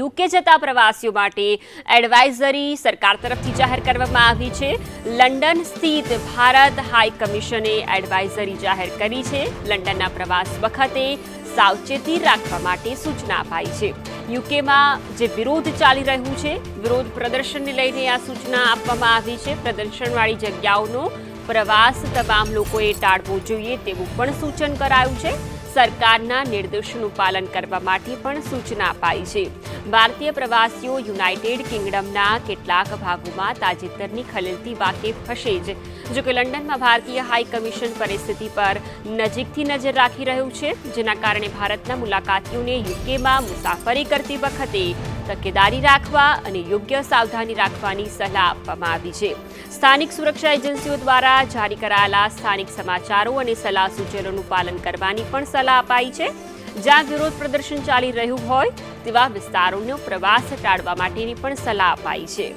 UK જતા પ્રવાસીઓ માટે એડવાઇઝરી સરકાર તરફથી જાહેર કરવામાં આવી છે. લંડન સ્થિત ભારત હાઈ કમિશને એડવાઇઝરી જાહેર કરી છે. લંડનના પ્રવાસ વખતે સાવચેતી રાખવા માટે સૂચના અપાઈ છે. યુકેમાં જે વિરોધ ચાલી રહ્યું છે, વિરોધ પ્રદર્શનને લઈને આ સૂચના આપવામાં આવી છે. પ્રદર્શનવાળી જગ્યાઓનો પ્રવાસ તમામ લોકોએ ટાળવો જોઈએ તેવું પણ સૂચન કરાયું છે. સરકારના નિર્દેશોનું પાલન કરવા માટે પણ સૂચના અપાઈ છે. ભારતીય પ્રવાસીઓ યુનાઇટેડ કિંગડમના કેટલાક ભાગોમાં તાજેતરની ખલેલથી વાકેફ હશે જ. જો કે લંડનમાં ભારતીય હાઈ કમિશન પરિસ્થિતિ પર નજીકથી નજર રાખી રહ્યું છે, જેના કારણે ભારતના મુલાકાતીઓને યુકેમાં મુસાફરી કરતી વખતે તકેદારી રાખવા અને યોગ્ય સાવધાની રાખવાની સલાહ આપવામાં આવી છે. સ્થાનિક સુરક્ષા એજન્સીઓ દ્વારા જારી કરાયેલા સ્થાનિક સમાચારો અને સલાહ સૂચનોનું પાલન કરવાની પણ સલાહ અપાઈ છે. જ્યાં વિરોધ પ્રદર્શન ચાલી રહ્યું હોય તેવા વિસ્તારોનો પ્રવાસ ટાળવા માટેની પણ સલાહ અપાઈ છે.